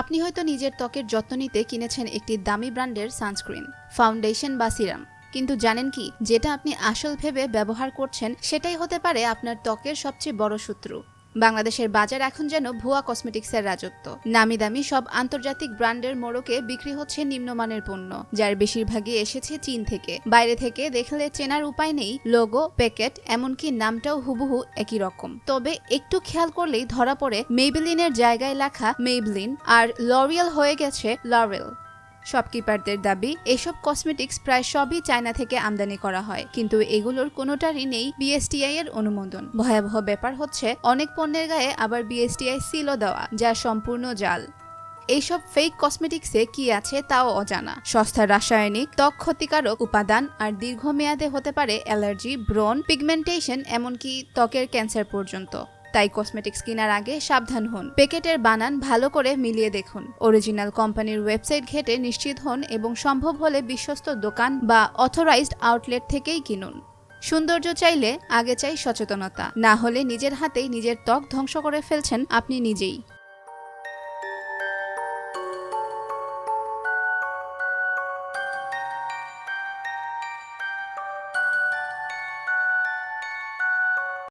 আপনি হয়তো নিজের ত্বকের যত্ন নিতে কিনেছেন একটি দামি ব্র্যান্ডের সানস্ক্রিন, ফাউন্ডেশন বা সিরাম। কিন্তু জানেন কি, যেটা আপনি আসল ভেবে ব্যবহার করছেন, সেটাই হতে পারে আপনার ত্বকের সবচেয়ে বড় শত্রু। বাংলাদেশের বাজার এখন যেন ভুয়া কসমেটিক্সের রাজত্ব। নামি দামি সব আন্তর্জাতিক ব্র্যান্ডের মোড়কে বিক্রি হচ্ছে নিম্নমানের পণ্য, যার বেশিরভাগই এসেছে চীন থেকে। বাইরে থেকে দেখলে চেনার উপায় নেই, লোগো, প্যাকেট, এমনকি নামটাও হুবহু একই রকম। তবে একটু খেয়াল করলেই ধরা পড়ে মেইবেলিনের জায়গায় লেখা মেইবলিন আর লরিয়াল হয়ে গেছে লরেল শপকিপারদের দাবি, এসব কসমেটিক্স প্রায় সবই চায়না থেকে আমদানি করা হয়, কিন্তু এগুলোর কোনোটারই নেই বিএসটিআই এর অনুমোদন। ভয়াবহ ব্যাপার হচ্ছে, অনেক পণ্যের গায়ে আবার বিএসটিআই সিলও দেওয়া, যা সম্পূর্ণ জাল। এইসব ফেক কসমেটিক্সে কি আছে তাও অজানা। সস্তা রাসায়নিক, ত্বক ক্ষতিকারক উপাদান আর দীর্ঘমেয়াদে হতে পারে অ্যালার্জি ব্রন পিগমেন্টেশন, এমনকি ত্বকের ক্যান্সার পর্যন্ত। তাই কসমেটিক্স কেনার আগে সাবধান হন। প্যাকেটের বানান ভালো করে মিলিয়ে দেখুন। অরিজিনাল কোম্পানির ওয়েবসাইট ঘেটে নিশ্চিত হন এবং সম্ভব হলে বিশ্বস্ত দোকান বা অথরাইজড আউটলেট থেকেই কিনুন। সৌন্দর্য চাইলে আগে চাই সচেতনতা। না হলে নিজের হাতেই নিজের ত্বক ধ্বংস করে ফেলছেন আপনি নিজেই।